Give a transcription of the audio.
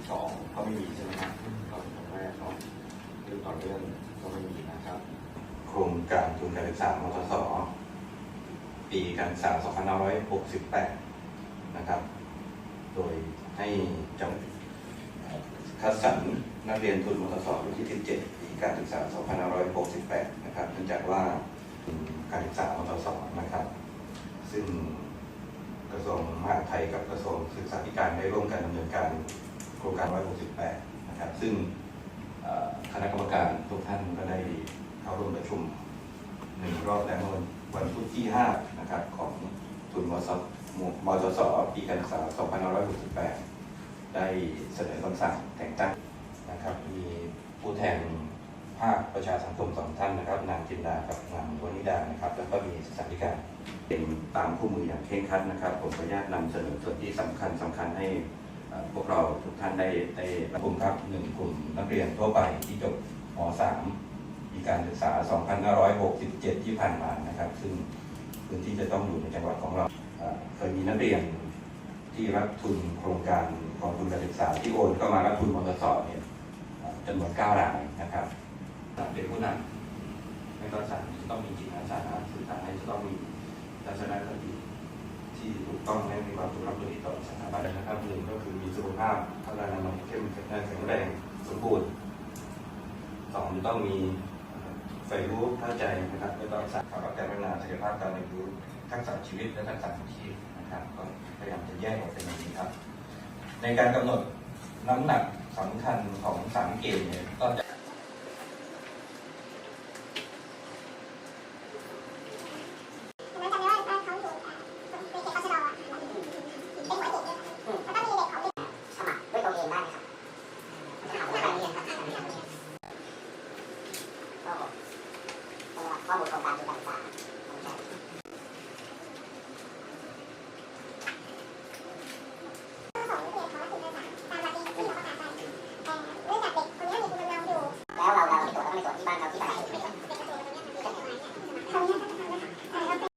ที่สองก็ไม่มีใช่ไหมครับตอนแรกเนาเรื่องต่อเรื่องก็ไม่มีนะครับ โครงการทุนการศึกษามทสปีการศึกษา 2568 นะครับ โดยให้จำคัดสรรนักเรียนทุนมทสรุ่นที่ 17 ปีการศึกษา 2568 นะครับ เนื่องจากว่าการศึกษามทสนะครับ ซึ่งกระทรวงมหาดไทยกับกระทรวงศึกษาธิการได้ร่วมกันดำเนินการ โครงการ 168 นะครับ ซึ่งคณะกรรมการทุกท่านก็ได้เข้าร่วมประชุมหนึ่งรอบแล้วเมื่อวันวันพุธที่ 5 นะครับของทุนมสมจสปีการศึกษา 2568 ได้เสนอคำสั่งแต่งตั้งนะครับ มีผู้แทนภาคประชาสังคมสองท่านนะครับ นางจินดากับนางวนิดานะครับ แล้วก็มีศึกษาธิการเป็นตามคู่มืออย่างเคร่งครัดนะครับ ผมขออนุญาตนำเสนอส่วนที่สำคัญสำ พวกเราทุกท่านได้ได้กลุ่มครับหนึ่งกลุ่มนักเรียนทั่วไปที่จบม .3 ปีการศึกษา 2567 ที่ผ่านมานะครับ ซึ่งพื้นที่จะต้องอยู่ในจังหวัดของเราเคยมีนักเรียนที่รับทุนโครงการกองทุนการศึกษาที่โอนเข้ามารับทุนมทสเนี่ยจำนวน9รายนะครับเป็นผู้นำในตอนสามจะต้องมีจิตอาสาสื่อสารให้จะต้องมีทัศนคติ ที่ถูกต้องและมีความถูกรับผิดต่อสถาบันนะครับหนึ่งก็คือมีสุขภาพพัฒนานามัยเข้มแข็งแข็งแรงสมบูรณ์สองต้องมีใฝ่รู้เข้าใจนะครับแล้วก็สร้างความการพัฒนาศักยภาพการเรียนรู้ทักษะชีวิตและทักษะอาชีพนะครับก็พยายามจะแยกออกเป็นอย่างนี้ครับ ในการกำหนดน้ำหนักสำคัญของสามเกณฑ์เนี่ยก็จะ ผมจำได้ว่าเขาอยู่ในเขตรัชดาเป็นหัวเด็กแล้วก็มีเด็กเขา สมัครด้วยตัวเองได้ไหมครับสมัครด้วยการเรียนครับการเรี ยนก็ตัวข้